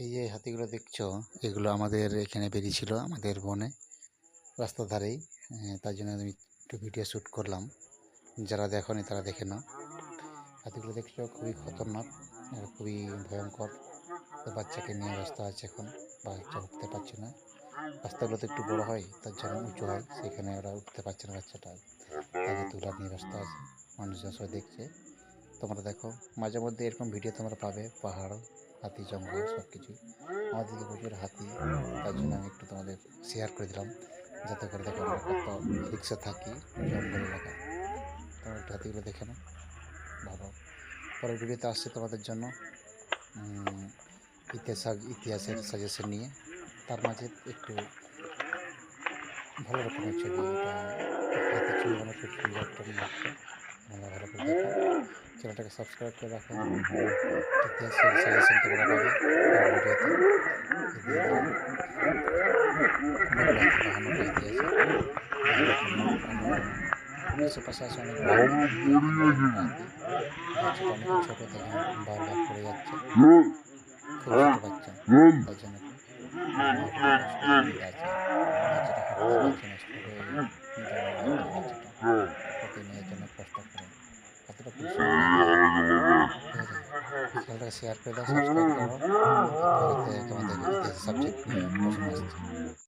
এই যে হাতিগুলো দেখছ, এগুলো আমাদের এখানে বেরিয়েছিল আমাদের বনে, রাস্তার ধারেই। তার জন্য আমি একটু ভিডিও শ্যুট করলাম। যারা দেখনি তারা দেখে নাও। হাতিগুলো দেখছ, খুবই খতরনাক খুবই ভয়ঙ্কর। বাচ্চাকে নিয়ে ব্যস্ত আছে এখন বাচ্চা উঠতে পারছে না। রাস্তাগুলো তো একটু বড় হয়, তার জন্য উঁচু হয়, সেখানে ওরা উঠতে পারছে না বাচ্চাটা। তাদের তুলা নিয়ে ব্যস্ত আছে, মানুষজন সবাই দেখছে। তোমরা দেখো, মাঝে মধ্যে এরকম ভিডিও তোমরা পাবে, পাহাড়, হাতি, জঙ্গল সব কিছুই আমাদের প্রচুর হাতি, তার জন্য আমি একটু তোমাদের শেয়ার করে দিলাম। যাতে করে দেখো কত রিক্সা থাকি জঙ্গল এলাকা। তোমরা একটু হাতিগুলো দেখে নাও ভালো পরের ভিডিওতে আসছে তোমাদের জন্য ইতিহাস ইতিহাসের সাজেশন নিয়ে। তার মাঝে একটু ভালো রকমের ছবি, এটা হাতি ছবি সুন্দর একটা ভালো করে দেখো। চ্যানেলটাকে সাবস্ক্রাইব করে রাখো। ইতিহাসের সাজেশন তোমরা পাবে আশেপাশে আছে অনেক ছোট থেকে বারবার পড়ে যাচ্ছে খুব ছোট বাচ্চা তার জন্য বাচ্চাটা হাঁটতে পারছে না ওকে নিয়ে এতটা খুব ইতিহাস সাবজেক্ট